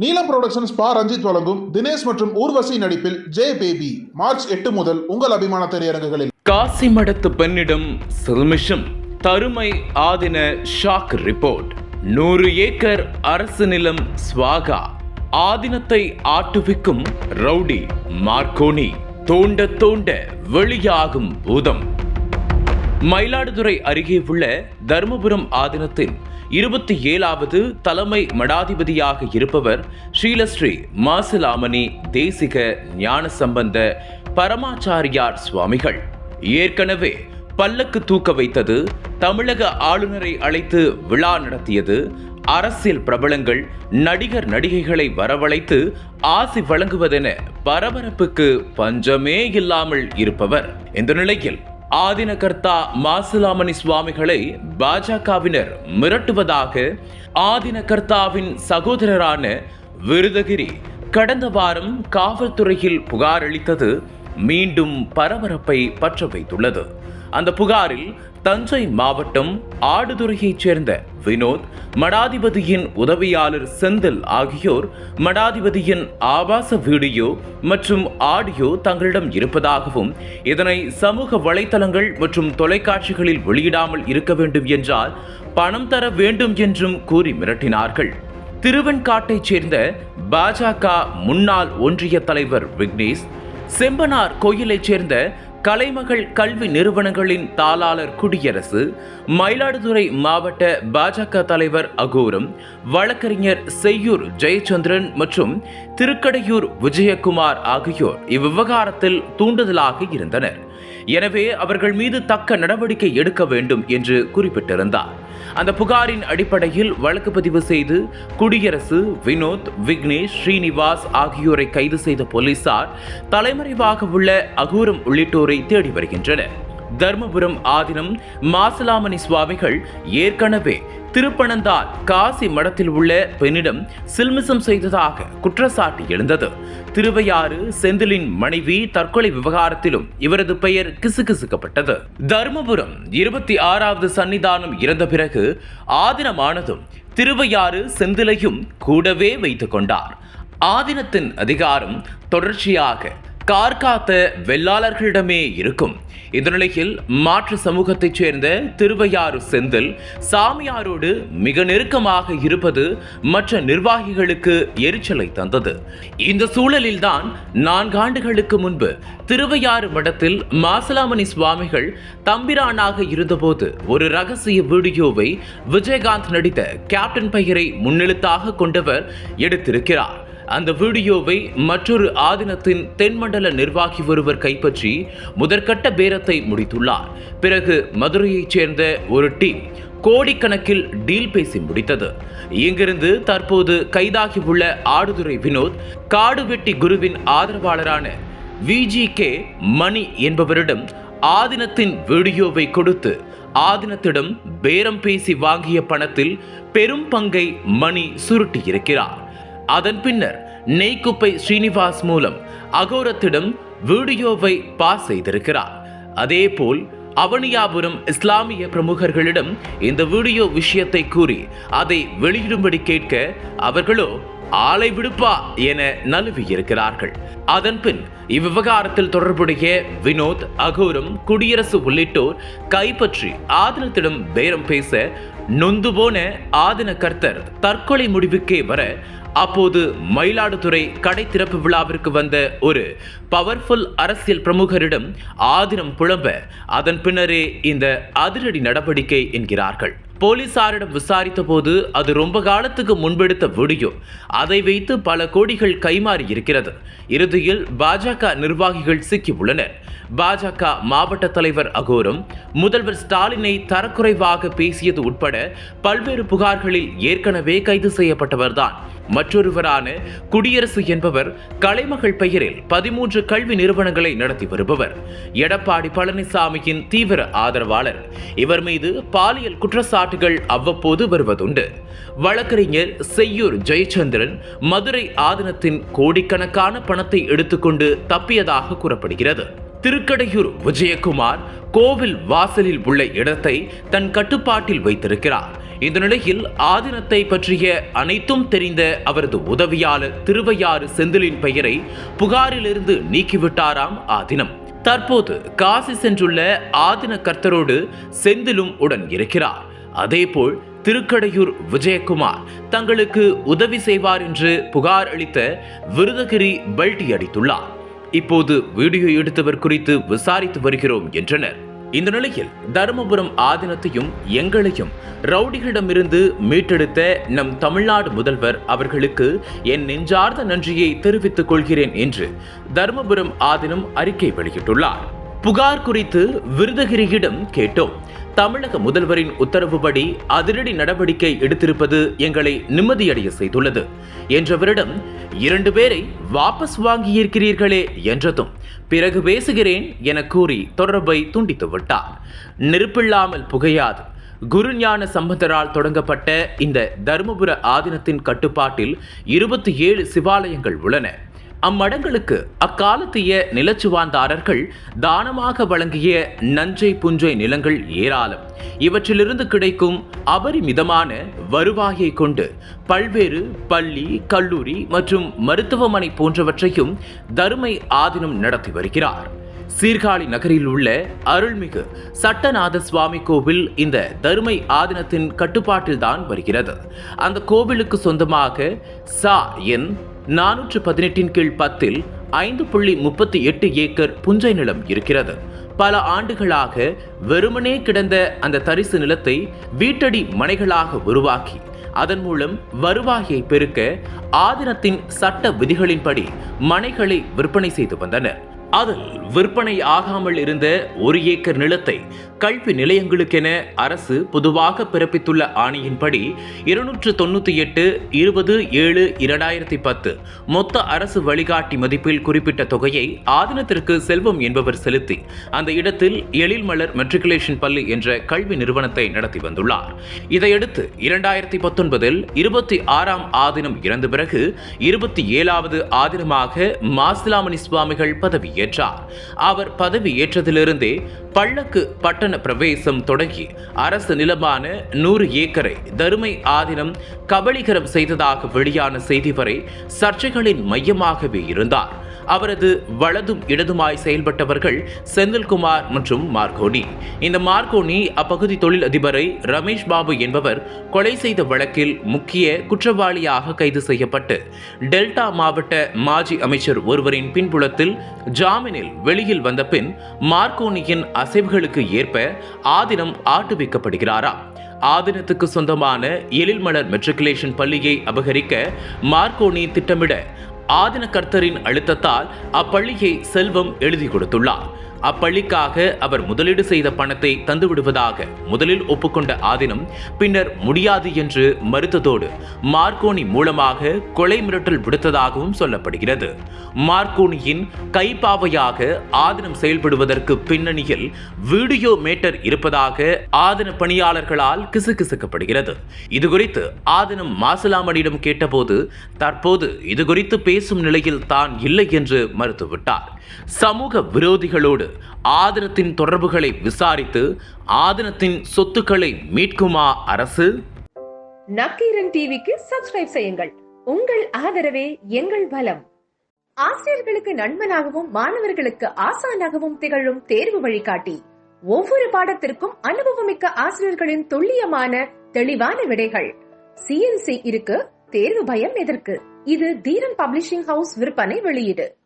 நீலம் புரொடக்ஷன்ஸ் பா ரஞ்சித் வழங்கும் தினேஷ் மற்றும் ஊர்வசி நடிப்பில் ஜே பேபி. மார்ச் எட்டு முதல் உங்கள் அபிமான திரையரங்குகளில். காசி மடத்து பெண்ணிடம் சில்மிஷம். தருமை ஆதின ஷாக் ரிப்போர்ட். நூறு ஏக்கர் அரசு நிலம் ஸ்வாகா ஆதினத்தை ஆட்டுவிக்கும் ரவுடி மார்க்கோனி தோண்ட தோண்ட வெளியாகும் பூதம். மயிலாடுதுறை அருகே உள்ள தருமபுரம் ஆதீனத்தின் இருபத்தி ஏழாவது தலைமை மடாதிபதியாக இருப்பவர் ஸ்ரீலஸ்ரீ மாசிலாமணி தேசிக ஞான சம்பந்த பரமாச்சாரியார் சுவாமிகள். ஏற்கனவே பல்லக்கு தூக்க வைத்தது தமிழக ஆளுநரை அழைத்து விழா நடத்தியது அரசியல் பிரபலங்கள் நடிகர் நடிகைகளை வரவழைத்து ஆசி வழங்குவதென பரபரப்புக்கு பஞ்சமே இல்லாமல் இருப்பவர். இந்த நிலையில் ஆதினகர்த்தா மாசிலாமணி சுவாமிகளை பாஜகவினர் மிரட்டுவதாக ஆதினகர்த்தாவின் சகோதரரான விருதகிரி கடந்த வாரம் காவல்துறையில் புகார் அளித்தது மீண்டும் பரபரப்பை பற்ற வைத்துள்ளது. அந்த புகாரில் தஞ்சை மாவட்டம் ஆடுதுறையைச் சேர்ந்த வினோத் மடாதிபதியின் உதவியாளர் செந்தில் ஆகியோர் மடாதிபதியின் ஆபாச வீடியோ மற்றும் ஆடியோ தங்களிடம் இருப்பதாகவும் இதனை சமூக வலைதளங்கள் மற்றும் தொலைக்காட்சிகளில் வெளியிடாமல் இருக்க வேண்டும் என்றால் பணம் தர வேண்டும் என்றும் கூறி மிரட்டினார்கள். திருவெண்காட்டைச் சேர்ந்த பாஜக முன்னாள் ஒன்றிய தலைவர் விக்னேஷ் செம்பனார் கோயிலைச் சேர்ந்த கலைமகள் கல்வி நிறுவனங்களின் தாளாளர் குடியரசு மயிலாடுதுறை மாவட்ட பாஜக தலைவர் அகோரம் வழக்கறிஞர் செய்யூர் ஜெயச்சந்திரன் மற்றும் திருக்கடையூர் விஜயகுமார் ஆகியோர் இவ்விவகாரத்தில் தூண்டுதலாக இருந்தனர். எனவே அவர்கள் மீது தக்க நடவடிக்கை எடுக்க வேண்டும் என்று குறிப்பிட்டிருந்தார். அந்த புகாரின் அடிப்படையில் வழக்கு பதிவு செய்து குடியரசு வினோத் விக்னேஷ் ஸ்ரீனிவாஸ் ஆகியோரை கைது செய்த போலீசார் தலைமறைவாக உள்ள அகூரம் உள்ளிட்டோரை தேடி வருகின்றனர். தர்மபுரம் ஆதினம் மாசலாமணி சுவாமிகள் ஏற்கனவே திருப்பனந்தாள் காசி மடத்தில் உள்ள பெண்ணிடம் சில்மிசம் செய்ததாக குற்றச்சாட்டு எழுந்தது. திருவையாறு செந்திலின் மனைவி தற்கொலை விவகாரத்திலும் இவரது பெயர் கிசுகிசுக்கப்பட்டது. தருமபுரம் இருபத்தி ஆறாவது சன்னிதானம் இறந்த பிறகு ஆதினமானதும் திருவையாறு செந்திலையும் கூடவே வைத்துக் கொண்டார். ஆதினத்தின் அதிகாரம் தொடர்ச்சியாக கார்காத்த வெள்ளாளர்களிடமே இருக்கும். இந்த நிலையில் மாற்று சமூகத்தைச் சேர்ந்த திருவையாறு செந்தில் சாமியாரோடு மிக நெருக்கமாக இருப்பது மற்ற நிர்வாகிகளுக்கு எரிச்சலை தந்தது. இந்த சூழலில்தான் நான்காண்டுகளுக்கு முன்பு திருவையாறு மடத்தில் மாசலாமணி சுவாமிகள் தம்பிரானாக இருந்தபோது ஒரு ரகசிய வீடியோவை விஜயகாந்த் நடித்த கேப்டன் பெயரை முன்னெழுத்தாக கொண்டவர் எடுத்திருக்கிறார். அந்த வீடியோவை மற்றொரு ஆதினத்தின் தென்மண்டல நிர்வாகி ஒருவர் கைப்பற்றி முதற்கட்ட பேரத்தை முடித்துள்ளார். பிறகு மதுரையைச் சேர்ந்த ஒரு டீம் கோடிக்கணக்கில் டீல் பேசி முடித்தது. இங்கிருந்து தற்போது கைதாகியுள்ள ஆடுதுறை வினோத் காடுவெட்டி குருவின் ஆதரவாளரான விஜி கே மணி என்பவரிடம் ஆதினத்தின் வீடியோவை கொடுத்து ஆதினத்திடம் பேரம் பேசி வாங்கிய பணத்தில் பெரும் பங்கை மணி சுருட்டியிருக்கிறார். அதன் பின்னர் நெய்க்குப்பை ஸ்ரீனிவாஸ் மூலம் அகோரத்திடம் வீடியோவை பாஸ் செய்திருக்கிறார். அதேபோல் அவனியாபுரம் இஸ்லாமிய பிரமுகர்களிடம் இந்த வீடியோ விஷயத்தை கூறி அதை வெளியிடும்படி கேட்க அவர்களோ ஆளை விடுப்பா என நழுவியிருக்கிறார்கள். அதன்பின் இவ்விவகாரத்தில் தொடர்புடைய வினோத் அகோரம் குடியரசு உள்ளிட்டோர் கைப்பற்றி ஆதனத்திடம் பேரம் பேச நொந்து போன ஆதன கர்த்தர் தற்கொலை முடிவுக்கே வர அப்போது மயிலாடுதுறை கடை திறப்பு விழாவிற்கு வந்த ஒரு பவர்ஃபுல் அரசியல் பிரமுகரிடம் ஆதினம் புலம்ப அதன் பின்னரே இந்த அதிரடி நடவடிக்கை என்கிறார்கள். போலீசாரிடம் விசாரித்த போது அது ரொம்ப காலத்துக்கு முன்பெடுத்த வீடியோ. அதை வைத்து பல கோடிகள் கைமாறி இருக்கிறது. இறுதியில் பாஜக நிர்வாகிகள் சிக்கி உள்ளனர் பாஜக மாவட்ட தலைவர் அகோரும் முதல்வர் ஸ்டாலினை தரக்குறைவாக பேசியது உட்பட பல்வேறு புகார்களில் ஏற்கனவே கைது செய்யப்பட்டவர்தான். மற்றொருவரான குடியரசு என்பவர் கலைமகள் பெயரில் பதிமூன்று கல்வி நிறுவனங்களை நடத்தி வருபவர். எடப்பாடி பழனிசாமியின் தீவிர ஆதரவாளர். இவர் மீது பாலியல் குற்றச்சாட்டுகள் அவ்வப்போது வருவதுண்டு. வழக்கறிஞர் செய்யூர் ஜெயச்சந்திரன் மதுரை ஆதனத்தின் கோடிக்கணக்கான பணத்தை எடுத்துக்கொண்டு தப்பியதாக கூறப்படுகிறது. திருக்கடையூர் விஜயகுமார் கோவில் வாசலில் உள்ள இடத்தை தன் கட்டுப்பாட்டில் வைத்திருக்கிறார். இந்த நிலையில் ஆதினத்தை பற்றிய அனைத்தும் தெரிந்த அவரது உதவியாளர் திருவையாறு செந்திலின் பெயரை புகாரிலிருந்து நீக்கிவிட்டாராம் ஆதினம். தற்போது காசி சென்றுள்ள ஆதின கர்த்தரோடு செந்திலும் உடன் இருக்கிறார். அதேபோல் திருக்கடையூர் விஜயகுமார் தங்களுக்கு உதவி செய்வார் என்று புகார் அளித்த விருதகிரி பல்டி அடித்துள்ளார். இப்போது வீடியோ எடுத்தவர் குறித்து விசாரித்து வருகிறோம் என்றனர். இந்த நிலையில் தருமபுரம் ஆதினத்தையும் எங்களையும் ரவுடிகளிடமிருந்து மீட்டெடுத்த நம் தமிழ்நாடு முதல்வர் அவர்களுக்கு என் நெஞ்சார்ந்த நன்றியை தெரிவித்துக் கொள்கிறேன் என்று தருமபுரம் ஆதினம் அறிக்கை வெளியிட்டுள்ளார். புகார் குறித்து விருதகிரியிடம் கேட்டோம். தமிழக முதல்வரின் உத்தரவுப்படி அதிரடி நடவடிக்கை எடுத்திருப்பது எங்களை நிம்மதியடைய செய்துள்ளது. என்றவரிடம் இரண்டு பேரை வாபஸ் வாங்கியிருக்கிறீர்களே என்றதும் பிறகு பேசுகிறேன் என கூறி தொடர்பை துண்டித்து விட்டார். நெருப்பில்லாமல் புகையாது. குருஞான சம்பந்தரால் தொடங்கப்பட்ட இந்த தருமபுர ஆதீனத்தின் கட்டுப்பாட்டில் இருபத்தி ஏழு சிவாலயங்கள் உள்ளன. அம்மடங்களுக்கு அக்காலத்திய நிலச்சுவாந்தாரர்கள் தானமாக வழங்கிய நஞ்சை புஞ்சை நிலங்கள் ஏராளம். இவற்றிலிருந்து கிடைக்கும் அபரிமிதமான வருவாயை கொண்டு பல்வேறு பள்ளி கல்லூரி மற்றும் மருத்துவமனை போன்றவற்றையும் தருமை ஆதீனம் நடத்தி வருகிறார். சீர்காழி நகரில் உள்ள அருள்மிகு சட்டநாத சுவாமி கோவில் இந்த தருமை ஆதீனத்தின் கட்டுப்பாட்டில்தான் வருகிறது. அந்த கோவிலுக்கு சொந்தமாக சா என் நானூற்று பதினெட்டின் கீழ் பத்தில் ஐந்து புள்ளி முப்பத்தி எட்டு ஏக்கர் புஞ்சை நிலம் இருக்கிறது. பல ஆண்டுகளாக வெறுமனே கிடந்த அந்த தரிசு நிலத்தை வீட்டடி மனைகளாக உருவாக்கி அதன் மூலம் வருவாயை பெருக்க ஆதினத்தின் சட்ட விதிகளின்படி மனைகளை விற்பனை செய்து வந்தனர். அதில் விற்பனை ஆகாமல் இருந்த ஒரு ஏக்கர் நிலத்தை கல்வி நிலையங்களுக்கென அரசு பொதுவாக பிறப்பித்துள்ள ஆணையின்படி இருநூற்று தொண்ணூற்றி எட்டு இருபது ஏழு இரண்டாயிரத்தி பத்து மொத்த அரசு வழிகாட்டி மதிப்பில் குறிப்பிட்ட தொகையை ஆதினத்திற்கு செல்வம் என்பவர் செலுத்தி அந்த இடத்தில் எழில்மலர் மெட்ரிகுலேஷன் பள்ளி என்ற கல்வி நிறுவனத்தை நடத்தி வந்துள்ளார். இதையடுத்து இரண்டாயிரத்தி பத்தொன்பதில் இருபத்தி ஆறாம் ஆதினம் இறந்த பிறகு இருபத்தி ஏழாவது ஆதினமாக மாசிலாமணி சுவாமிகள் பதவியேற்றார் அவர் பதவியேற்றதிலிருந்தே பள்ளக்கு பட்டண பிரவேசம் தொடங்கி அரசு நிலமான நூறு ஏக்கரை தருமை ஆதினம் கபலீகரம் செய்ததாக வெளியான செய்தி வரை சர்ச்சைகளின் மையமாகவே இருந்தார். அவரது வலதும் இடதுமாய் செயல்பட்டவர்கள் செந்தில்குமார் மற்றும் மார்கோனி. இந்த மார்கோனி அப்பகுதி தொழில் அதிபரை ரமேஷ் பாபு என்பவர் கொலை செய்த வழக்கில் முக்கிய குற்றவாளியாக கைது செய்யப்பட்டு டெல்டா மாவட்ட மாஜி அமைச்சர் ஒருவரின் பின்புலத்தில் ஜாமீனில் வெளியில் வந்த பின் மார்கோனியின் அசைவுகளுக்கு ஏற்ப ஆதினம் ஆட்டுவிக்கப்படுகிறாராம் ஆதினத்துக்கு சொந்தமான எழில்மலர் மெட்ரிகுலேஷன் பள்ளியை அபகரிக்க மார்கோனி திட்டமிட ஆதின கர்த்தரின் அழுத்தத்தால் அப்பள்ளியை செல்வம் எழுதி கொடுத்துள்ளார். அப்பள்ளிக்காக அவர் முதலீடு செய்த பணத்தை தந்துவிடுவதாக முதலில் ஒப்புக்கொண்ட ஆதினம் பின்னர் முடியாது என்று மறுத்ததோடு மார்க்கோனி மூலமாக கொலை மிரட்டல் விடுத்ததாகவும் சொல்லப்படுகிறது. மார்க்கோனியின் கைப்பாவையாக ஆதினம் செயல்படுவதற்கு பின்னணியில் வீடியோ மேட்டர் இருப்பதாக ஆதின பணியாளர்களால் கிசுகிசுக்கப்படுகிறது. இதுகுறித்து ஆதினம் மாசிலாமணியிடம் கேட்டபோது தற்போது இதுகுறித்து பேசும் நிலையில் தான் இல்லை என்று மறுத்துவிட்டார். சமூக விரோதிகளோடு ஆதினத்தின் தொடர்புகளை விசாரித்து ஆதினத்தின் சொத்துக்களை மீட்குமா அரசு? நக்கீரன் டிவிக்கு சப்ஸ்கிரைப் செய்யுங்கள். உங்கள் ஆதரவே எங்கள் பலம். ஆசிரியர்களுக்கு நண்பனாகவும் மாணவர்களுக்கு ஆசானாகவும் திகழும் தேர்வு வழிகாட்டி. ஒவ்வொரு பாடத்திற்கும் அனுபவமிக்க ஆசிரியர்களின் துல்லியமான தெளிவான விடைகள். சிஎன்சி இருக்கு தேர்வு பயம் எதற்கு? இது தீரன் பப்ளிஷிங் ஹவுஸ் விற்பனை வெளியீடு.